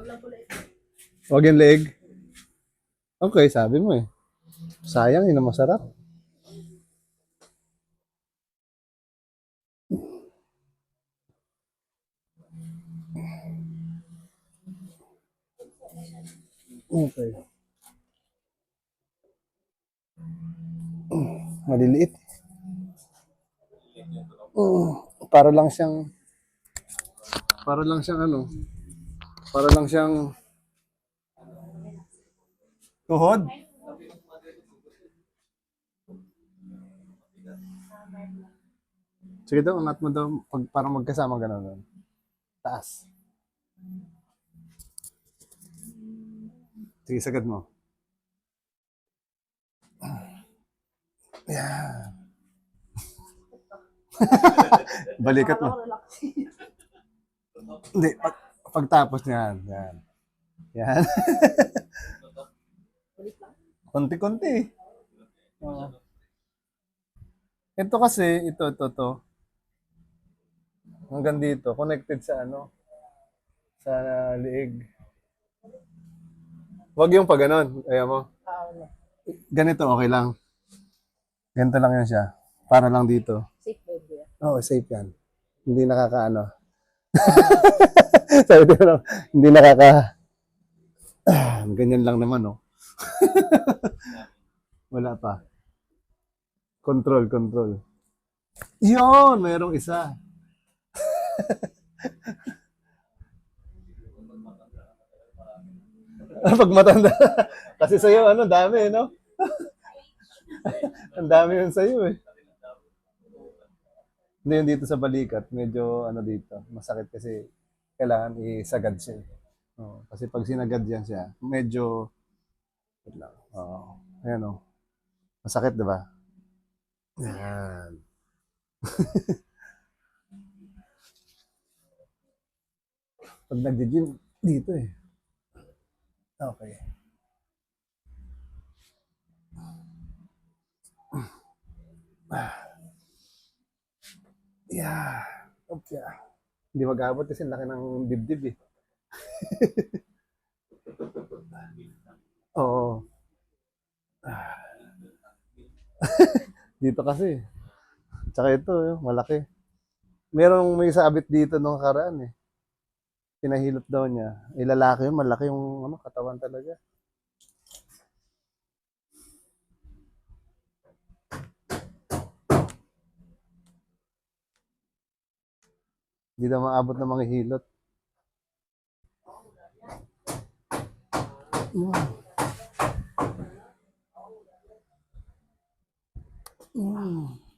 Wag lang. Huwag yung leg. Okay, sabi mo eh. Sayang, yun ang masarap. Okay. Maliliit. Mm, para lang siyang para lang siyang ano para lang siyang tuhod. Sige daw angat mo daw pag, para magkasama gano'n taas. Sige sagad mo. Yan balikat mo. Hindi, pagtapos niyan, yan. Yan. Konti-konti. Oo. Ito kasi, ito, ito, ito. Hanggang dito, connected sa ano, sa liig. Huwag yung pag ganon. Ayaw mo. Ganito, okay lang. Ganito lang yan siya. Para lang dito. Safe baby. Oo, safe yan. Hindi nakakaano. Sabi ko lang, hindi nakaka... Ah, ganyan lang naman, oh. Wala pa. Control, control. Yun! Mayroong isa. Pag matanda. Kasi sa'yo, ano, dami, no? Ang dami yun sa'yo, eh. Hindi yun dito sa balikat, medyo ano dito, masakit kasi kailangan isagad siya. Oo, kasi pag sinagad yan siya, medyo. Oo. Ayan oh. Masakit, 'di ba? Yan. pag nagdi-gym dito eh. Okay. Yeah. Okay. Hindi mag-abot kasi laki ng dibdib eh. Oo. Dito kasi. Tsaka ito, yung malaki. Merong may sabit dito nung karaan eh. Pinahilot daw niya. Ilalaki yun, malaki yung ano, katawan talaga. Hindi daw maabot ng mga hilot. Mm. Mm.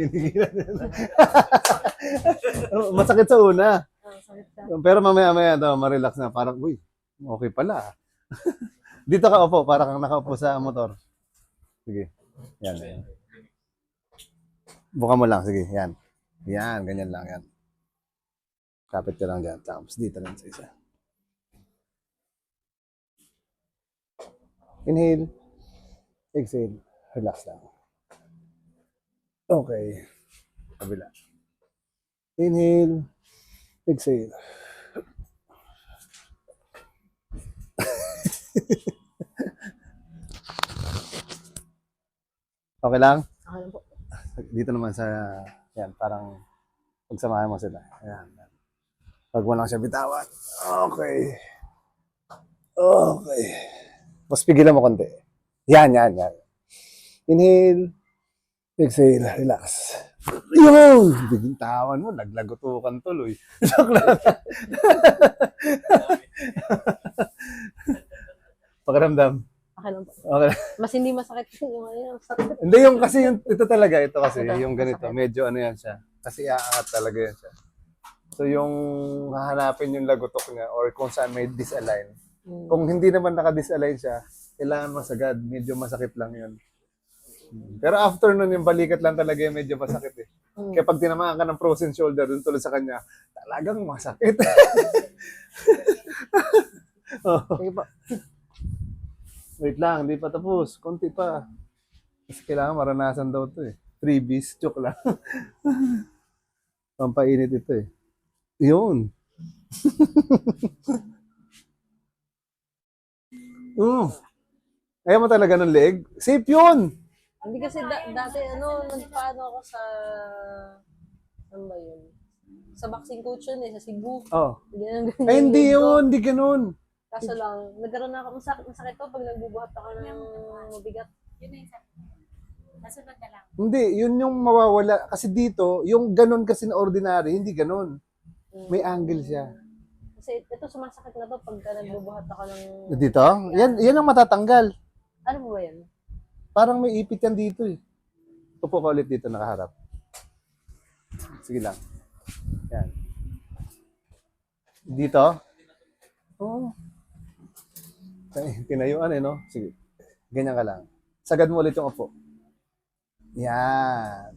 Pinigilan. Oh, Masakit sa una. Pero mamaya-maya daw, ma-relax na. Parang, uy, okay pala. ah." Dito ka upo, para kang nakaupo sa motor. Sige. Yan. yan. Buka mo lang, sige. Yan. Yan, ganyan lang yan. Kapit ka lang dyan. Tapos dito lang sa isa. Inhale. Exhale. Relax lang. Okay. Kabila. Inhale. Exhale. okay lang? Okay lang po. Dito naman sa, yan, parang pagsamahan mo sila. Ayan. yan. Pag mo lang siya bitawan. Okay. Okay. Mas pigilan mo konti. Yan, yan, yan. Inhale. Exhale. Relax. Yun! Bitawan mo. Naglagutukan tuloy. Joke lang. Pakiramdam. Okay lang po. Okay. Mas hindi masakit yung ano yung sakit. Hindi yung kasi yung ito talaga ito kasi Ito, yung ganito masakit. medyo ano yan siya. Kasi aangat talaga yan siya. So yung hahanapin yung lagutok niya or kung saan may disalign. Hmm. Kung hindi naman naka-disalign siya, kailangan masagad. Medyo masakit lang yun. Pero after nun, yung balikat lang talaga yung medyo masakit eh. Hmm. Kaya pag tinamaan ka ng frozen shoulder, dun tulad sa kanya, talagang masakit. oh. Wait lang, hindi pa tapos. Konti pa. Kasi kailangan maranasan daw to eh. Freebies, joke lang. Pampainit ito eh. Yun. mm. Ayaw mo talaga ng leg? Safe yun! Hindi kasi da- dati ano, nagpaano ako sa... Ano ba yun? Sa boxing coach yun eh, sa Cebu. Oh. Ganyan, ganyan, Ay, hindi yun, hindi ganun. Kaso lang, nagkaroon na ako, masakit, masakit to pag nagbubuhat ako ng mabigat. Yun na yung sabi ko. Nasunod na lang. Hindi, yun yung mawawala. Kasi dito, yung ganun kasi na ordinary, hindi ganun. May angle siya. Kasi ito sumasakit na to pagka nagbubuhat ako ng... Dito? Yan, yan ang matatanggal. Ano ba yan? Parang may ipit yan dito eh. Upo ka ulit dito nakaharap. Sige lang. Yan. Dito? Oo. Ay, Tinayuan eh, no? Sige. Ganyan ka lang. Sagad mo ulit yung upo. Yan.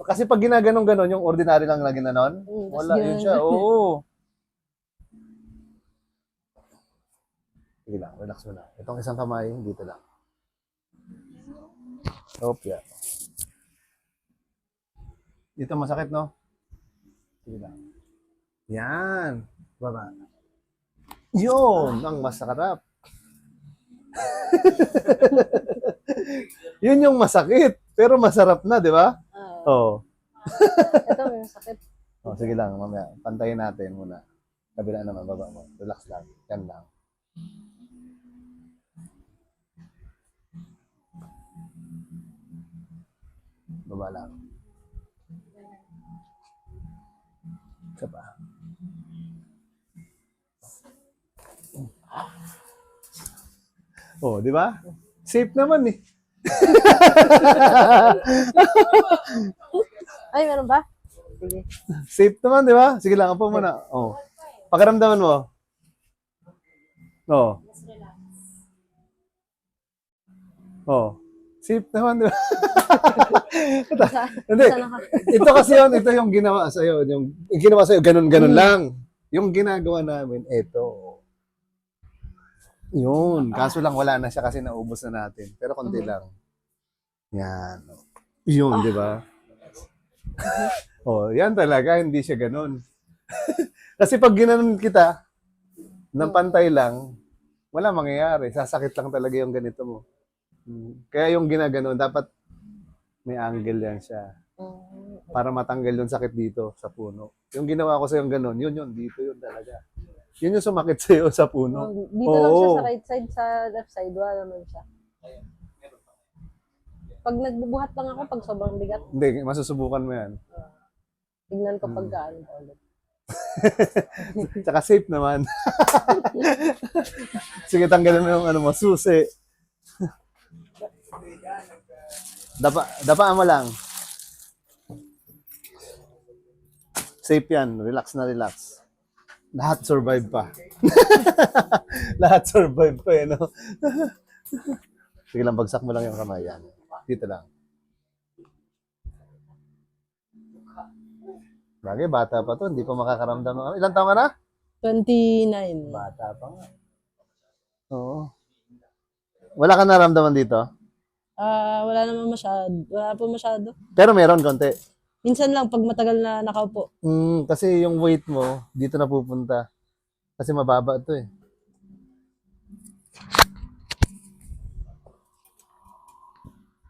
Kasi pag ginaganon ganon yung ordinary lang na ginanon, Mm, wala yun ganun. siya. Oo. Sige lang, relax mo na. Itong isang kamay, dito lang. Yan. Dito masakit, no? Sige lang. Yan. Baba. Yun, ang masarap. Yun yung masakit, pero masarap na, di ba? Oo. ito may sakit. Oh, sige lang, mamaya. Pantayin natin muna. Kabila naman, baba mo. Relax lang. Yan lang. Baba lang. Isa pa. Oh, di ba? Safe naman eh. Ay, meron ba? Sige. Safe naman, di ba? Sige lang, upo muna. Oh. Pakiramdaman mo. Oh. Oh. Safe naman, di ba? Hindi. Ito kasi yun, ito yung ginawa sa'yo. Yung, yung ginawa sa'yo, ganun-ganun lang. Yung ginagawa namin, ito. Yun. Kaso lang, wala na siya kasi naubos na natin. Pero konti lang. Yan. Yun, di ba? oh, yan talaga, hindi siya ganun. kasi pag ginanon kita, ng pantay lang, wala mangyayari. Sasakit lang talaga yung ganito mo. Hmm. Kaya yung ginaganon, dapat may angle yan siya Mm, para matanggal yung sakit dito sa puno. Yung ginawa ko sa yung ganun, yun yun, dito yun talaga. Yun yung sumakit sa iyo sa oh, puno. dito lang siya Oo. sa right side, sa left side, wala naman siya. Pag nagbubuhat lang ako, pag sobrang bigat, Hindi, masusubukan mo yan. tignan ko pag gaano pa ulit. Tsaka safe naman. Sige, tanggalin mo yung ano mo, susi. Dapa, dapaan mo lang. Safe yan. Relax na relax. Lahat survive pa. Lahat survive pa eh, no? Sige lang, bagsak mo lang yung kamay. Yan. Dito lang. Bagay, bata pa to. Hindi pa makakaramdam ng ano. Ilan taon ka na? 29. Bata pa nga. Oo. Wala ka naramdaman dito? Ah, wala naman masyado. Wala po masyado. Pero meron konti. Minsan lang pag matagal na nakaupo. Mm, kasi yung weight mo, dito na pupunta. Kasi mababa ito eh.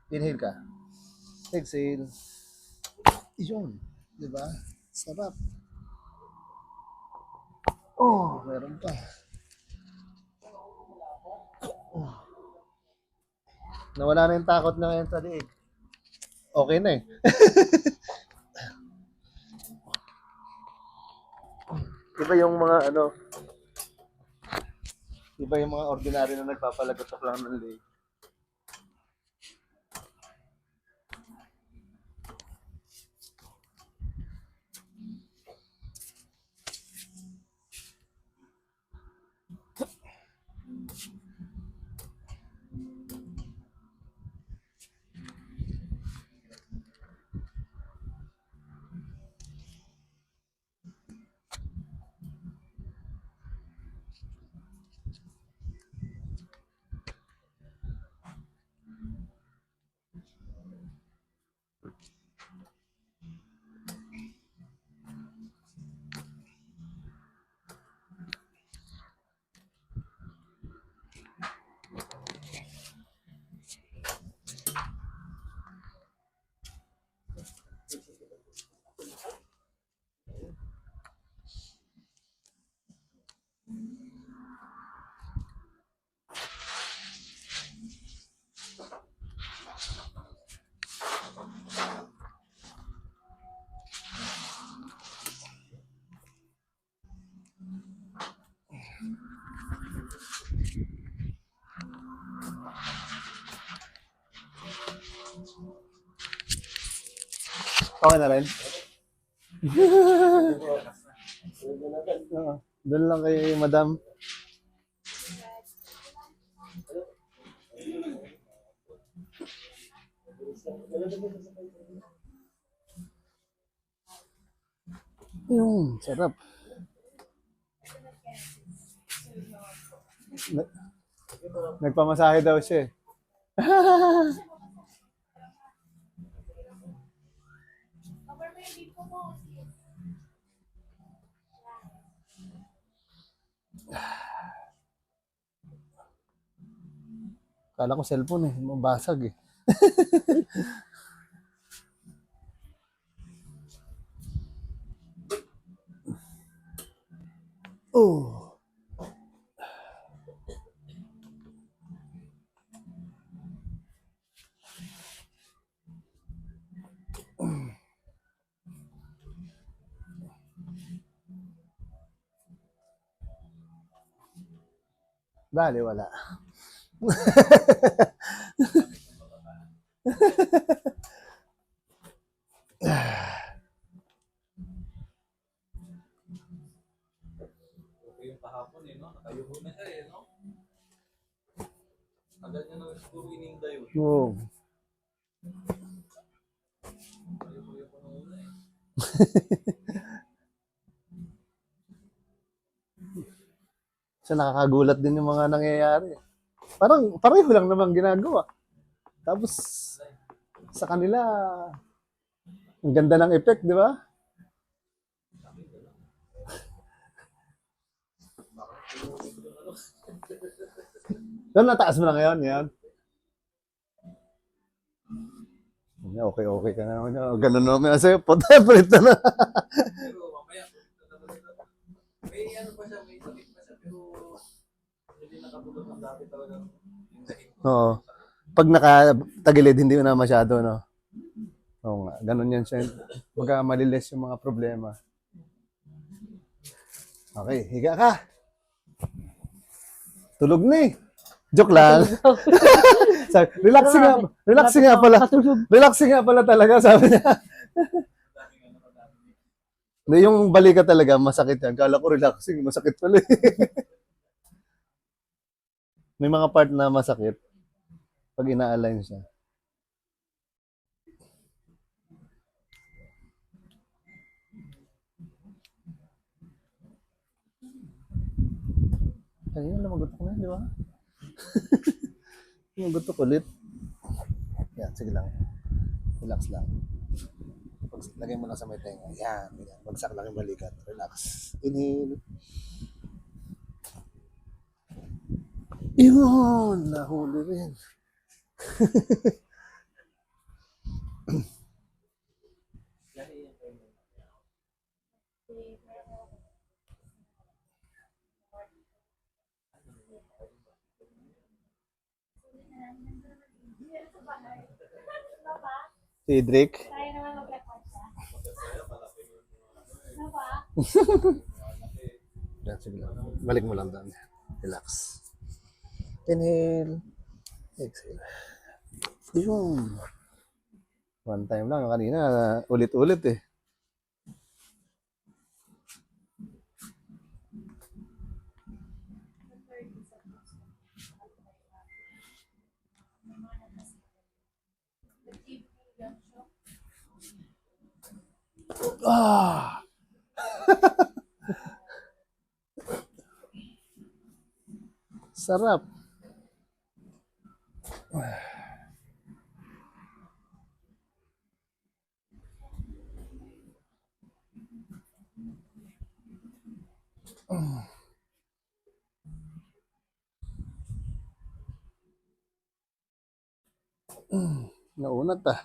Inhale ka. Exhale. Yun. Di ba? Sarap. Oh, meron pa. Oh. Nawala na yung takot na ngayon sa liig. Okay na eh. Iba yung mga ano, iba yung mga ordinary na nagpapalagot lang ng leg. Okay na rin? Oo. Doon lang kay madam. Yung sarap. Na- Nagpamasahe daw siya eh. Kala ko cellphone eh, mabasag eh. oh. Dali, wala. yung kahapon eh, no? Nakayuko na siya eh, no? Agad niya na siguro ininda yun. Ayoko-ayoko na una eh. So nakakagulat din yung mga nangyayari. Parang pareho lang naman ginagawa. Tapos sa kanila ang ganda ng effect, di ba? Doon nataas mo na ngayon, yan. Okay, okay ka na. Ganun naman. Sa'yo, palit na na. Pero mamaya, may ano pa siya, may sakit siya, pero hindi nakatulog ng dati talaga. Yung sakit. Oo. Pag nakatagilid, hindi mo na masyado, no? Oo nga. Ganun yan siya. Baga malilis yung mga problema. Okay, higa ka. Tulog na eh. Joke lang. sabi, relaxing nga, relaxing nga pala. Relaxing nga pala talaga, sabi niya. Hindi, yung balikat talaga, masakit yan. Kala ko relaxing, masakit pala eh. May mga part na masakit pag ina-align siya. Kanina lumagot ko na, di ba? lumagot ko ulit. Yan, sige lang. Relax lang. Pag, lagay mo lang sa may tenga. Yan, yan. Bagsak lang yung balikat. Relax. Inhale. Yun! Nahuli rin. Si Drake. Tayo naman mag-record siya. Ano ba? Yan, sige lang. Balik mo lang doon. Relax. Inhale. Exhale. Yun. One time lang. Kanina, ulit-ulit eh. Ah! Sarap. Naunat ah.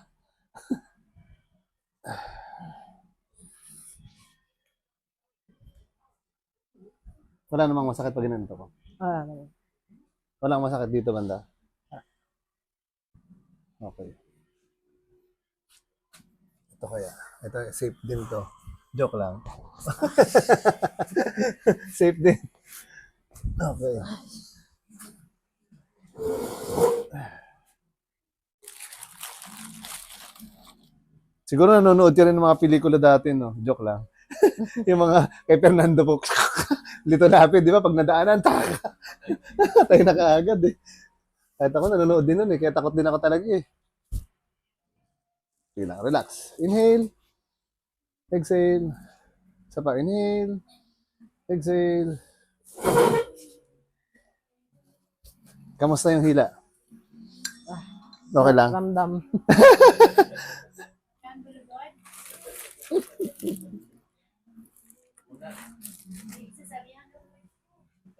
Wala namang masakit pag ginanito ko. Ah, Walang masakit dito banda. Okay. Ito kaya. Ito, safe din to. Joke lang. safe din. Okay. Siguro nanonood ka rin ng mga pelikula dati, no? Joke lang. yung mga kay Fernando po. Lito lapid, di ba? Pag nadaanan, taka. Tayo na kaagad eh. Kahit ako nanonood din nun eh. Kaya takot din ako talaga eh. Sige lang, relax. Inhale. Exhale. Isa pa, inhale. Exhale. Kamusta yung hila? Okay lang. Ramdam.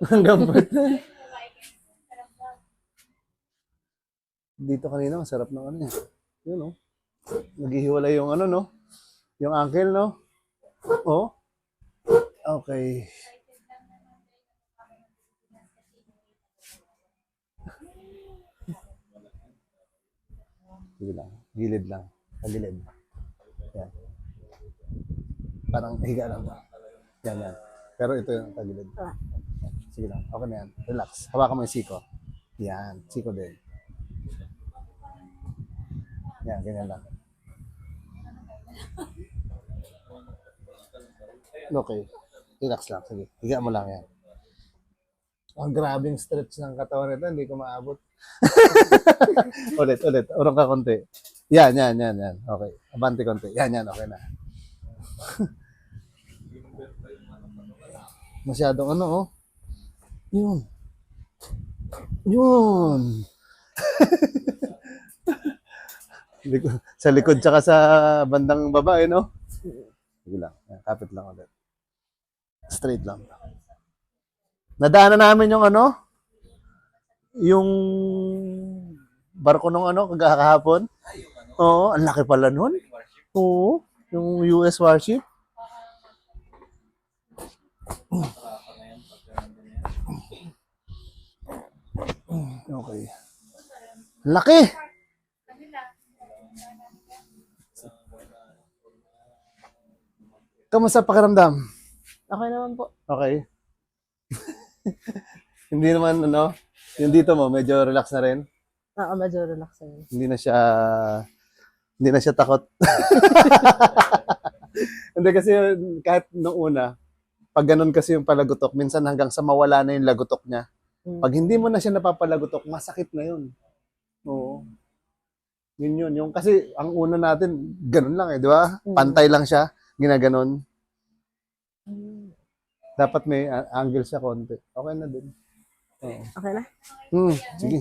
Hanggang ba't? Dito kanina, masarap ng ano eh. Yun oh. Naghihiwalay yung ano no? Yung ankle no? Oh. Okay. Sige lang. Gilid lang. Tagilid. Yan. Parang higa lang ba? Yan, yan. Pero ito yung tagilid. Sige lang. Okay na yan. Relax. Hawakan mo yung siko. Yan. Siko din. Yan, ganyan lang. Okay. Relax lang. Sige. Higa mo lang yan. Ang grabing stretch ng katawan nito. Hindi ko maabot. ulit, ulit. Urong ka konti. Yan, yan, yan, yan. Okay. Abante konti. Yan, yan. Okay na. Masyadong ano, oh. Yun. Yun. Sa likod tsaka sa bandang babae, no? Sige lang. Kapit lang ulit. Straight lang. Nadaanan namin yung ano? Yung barko nung ano, kagahapon. Oo, ang laki pala nun. Oo, yung US warship. Okay. Laki! Kamusta pakiramdam? Okay naman po. Okay. Hindi naman, ano, yung dito mo, medyo relax na rin. Ah, medyo relax na yun. Hindi na siya, hindi na siya takot. hindi kasi kahit nung una, pag ganun kasi yung palagutok, minsan hanggang sa mawala na yung lagutok niya. Mm. Pag hindi mo na siya napapalagutok, masakit na yun. Oo. Yun yun. Yung, kasi ang una natin, ganun lang eh, di ba? Mm. Pantay lang siya, ginaganon. Mm. Dapat may a- angle siya konti. Okay na din. Oo. Okay na? Hmm, sige.